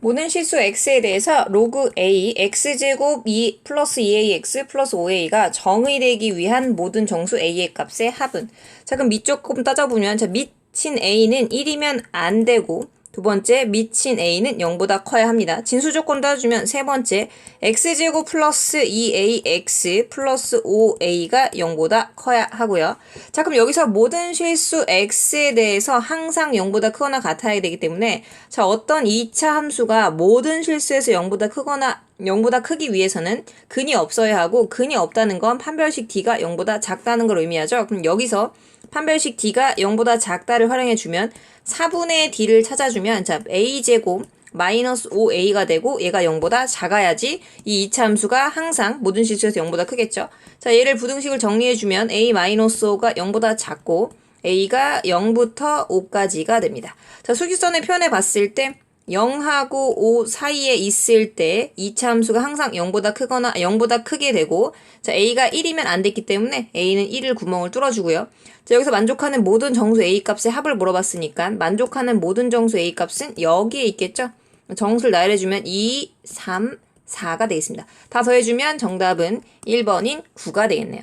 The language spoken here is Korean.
모든 실수 x에 대해서 로그 a x제곱 2 플러스 2ax 플러스 5a가 정의되기 위한 모든 정수 a의 값의 합은. 자 그럼 밑 조금 따져보면 자 밑인 a는 1이면 안 되고 두 번째 밑인 a는 0보다 커야 합니다. 진수 조건 따져주면 세 번째 x제곱 플러스 2ax 플러스 5a가 0보다 커야 하고요. 자 그럼 여기서 모든 실수 x에 대해서 항상 0보다 크거나 같아야 되기 때문에 자 어떤 2차 함수가 모든 실수에서 0보다 크거나 0보다 크기 위해서는 근이 없어야 하고 근이 없다는 건 판별식 d가 0보다 작다는 걸 의미하죠. 그럼 여기서 판별식 d가 0보다 작다를 활용해 주면 4분의 d를 찾아주면 자 a제곱 마이너스 5a가 되고 얘가 0보다 작아야지 이 2차 함수가 항상 모든 실수에서 0보다 크겠죠. 자 얘를 부등식을 정리해주면 a 마이너스 5가 0보다 작고 a가 0부터 5까지가 됩니다. 자 수직선을 표현해 봤을 때 0하고 5 사이에 있을 때 2차 함수가 항상 0보다 크거나 0보다 크게 되고 자 a가 1이면 안 됐기 때문에 a는 1을 구멍을 뚫어주고요. 자 여기서 만족하는 모든 정수 a 값의 합을 물어봤으니까 만족하는 모든 정수 a 값은 여기에 있겠죠. 정수를 나열해주면 2, 3, 4가 되겠습니다. 다 더해주면 정답은 1번인 9가 되겠네요.